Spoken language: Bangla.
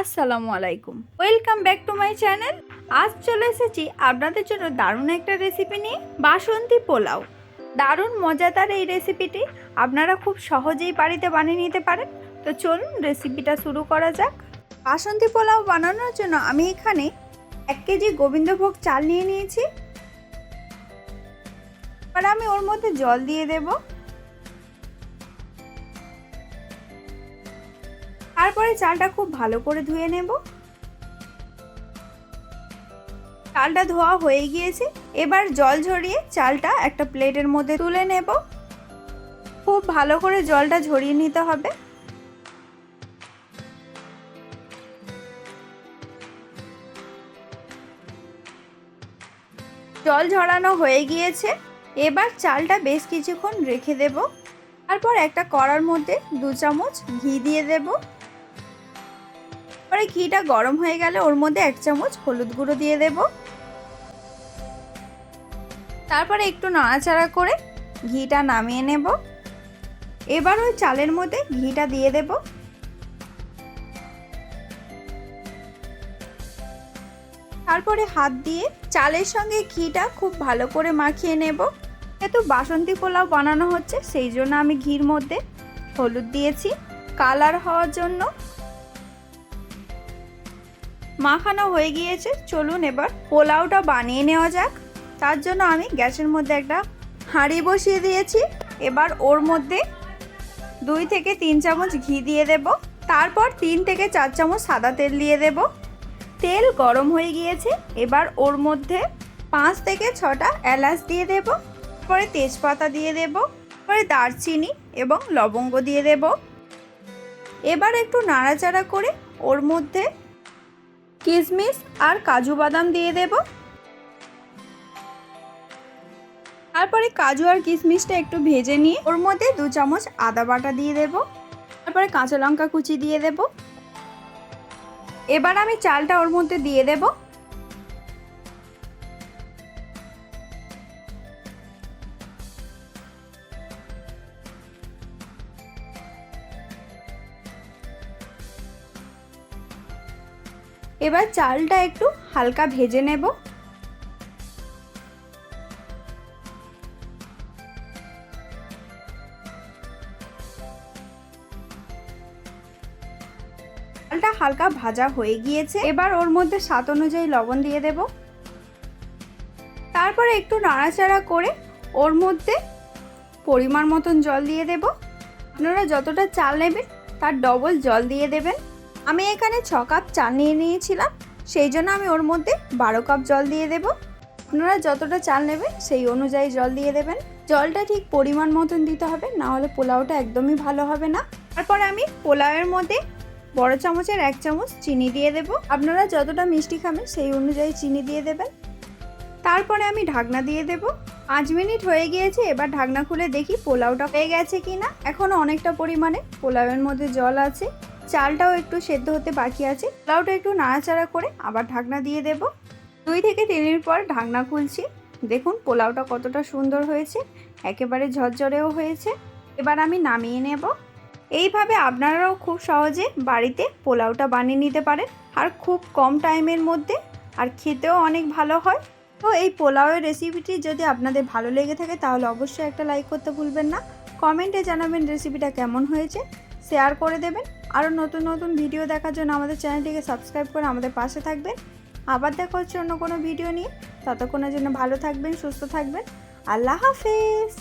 আসসালামু আলাইকুম। Welcome back to my channel আজ চলে এসেছি আপনাদের জন্য দারুণ একটা রেসিপি নিয়ে বাসন্তী পোলাও। দারুণ মজাদার এই রেসিপিটি আপনারা খুব সহজেই বাড়িতে বানিয়ে নিতে পারেন। তো চলুন রেসিপিটা শুরু করা যাক। বাসন্তী পোলাও বানানোর জন্য আমি এখানে এক কেজি গোবিন্দভোগ চাল নিয়ে নিয়েছি। এবার আমি ওর মধ্যে জল দিয়ে দেবো। তারপরে চালটা খুব ভালো করে ধুয়ে নেব। চালটা ধোয়া হয়ে গিয়েছে। এবার জল ঝরিয়ে চালটা একটা প্লেটের মধ্যে তুলে নেব। খুব ভালো করে জলটা ঝরিয়ে নিতে হবে। জল ঝরানো হয়ে গিয়েছে। এবার চালটা বেশ কিছুক্ষণ রেখে দেব। তারপর একটা কড়ার মধ্যে দু চামচ ঘি দিয়ে দেবো। পরে ঘিটা গরম হয়ে গেলে ওর মধ্যে এক চামচ হলুদ গুঁড়ো দিয়ে দেব। তারপরে একটু নাড়াচাড়া করে ঘিটা নামিয়ে নেব। এবার ওই চালের মধ্যে ঘিটা দিয়ে দেব। তারপরে হাত দিয়ে চালের সঙ্গে ঘিটা খুব ভালো করে মাখিয়ে নেব। যেহেতু বাসন্তী পোলাও বানানো হচ্ছে, সেই জন্য আমি ঘির মধ্যে হলুদ দিয়েছি। কালার হওয়ার জন্য মাখানো হয়ে গিয়েছে। চলুন এবার পোলাওটা বানিয়ে নেওয়া যাক। তার জন্য আমি গ্যাসের মধ্যে একটা হাঁড়ি বসিয়ে দিয়েছি। এবার ওর মধ্যে দুই থেকে তিন চামচ ঘি দিয়ে দেব। তারপর তিন থেকে চার চামচ সাদা তেল দিয়ে দেব। তেল গরম হয়ে গিয়েছে। এবার ওর মধ্যে পাঁচ থেকে ছটা এলাচ দিয়ে দেব। পরে তেজপাতা দিয়ে দেব। পরে দারচিনি এবং লবঙ্গ দিয়ে দেব। এবার একটু নাড়াচাড়া করে ওর মধ্যে কিশমিশ আর কাজু বাদাম দিয়ে দেব। তারপরে কাজু আর কিশমিশটা একটু ভেজে নিয়ে ওর মধ্যে দু চামচ আদা বাটা দিয়ে দেব। তারপরে কাঁচা লঙ্কা কুচি দিয়ে দেব। এবার আমি চালটা ওর মধ্যে দিয়ে দেব। এবার চালটা একটু হালকা ভেজে নেব। চালটা হালকা ভাজা হয়ে গিয়েছে। এবার ওর মধ্যে স্বাদ অনুযায়ী লবণ দিয়ে দেব। তারপরে একটু নাড়াচাড়া করে ওর মধ্যে পরিমাণ মতন জল দিয়ে দেব। আপনারা যতটা চাল নেবেন তার ডবল জল দিয়ে দেবেন। আমি এখানে ছ কাপ চাল নিয়ে নিয়েছিলাম, সেই জন্য আমি ওর মধ্যে বারো কাপ জল দিয়ে দেব। আপনারা যতটা চাল নেবেন, সেই অনুযায়ী জল দিয়ে দেবেন। জলটা ঠিক পরিমাণ মতন দিতে হবে, না হলে পোলাওটা একদমই ভালো হবে না। তারপরে আমি পোলাওয়ের মধ্যে বড় চামচের এক চামচ চিনি দিয়ে দেব। আপনারা যতটা মিষ্টি খাবেন, সেই অনুযায়ী চিনি দিয়ে দেবেন। তারপরে আমি ঢাকনা দিয়ে দেব। পাঁচ মিনিট হয়ে গিয়েছে, এবার ঢাকনা খুলে দেখি পোলাওটা হয়ে গেছে কি না এখনও অনেকটা পরিমাণে পোলাওয়ের মধ্যে জল আছে। চালটাও একটু সেদ্ধ হতে বাকি আছে। পোলাওটা একটু নাড়াচাড়া করে আবার ঢাকনা দিয়ে দেব। দুই থেকে তিন মিনিট পর ঢাকনা খুলছি। দেখুন, পোলাওটা কতটা সুন্দর হয়েছে। একেবারে ঝরঝরেও হয়েছে। এবার আমি নামিয়ে নেব। এইভাবে আপনারাও খুব সহজে বাড়িতে পোলাওটা বানিয়ে নিতে পারেন। আর খুব কম টাইমের মধ্যে। আর খেতেও অনেক ভালো হয়। তো এই পোলাওয়ের রেসিপিটি যদি আপনাদের ভালো লেগে থাকে, তাহলে অবশ্যই একটা লাইক করতে ভুলবেন না। কমেন্টে জানাবেন রেসিপিটা কেমন হয়েছে। শেয়ার করে দেবেন। আরও নতুন নতুন ভিডিও দেখার জন্য আমাদের চ্যানেলটিকে সাবস্ক্রাইব করে আমাদের পাশে থাকবেন। আবার দেখা হচ্ছে অন্য কোনো ভিডিও নিয়ে। ততক্ষণের জন্য ভালো থাকবেন, সুস্থ থাকবেন। আল্লাহ হাফেজ!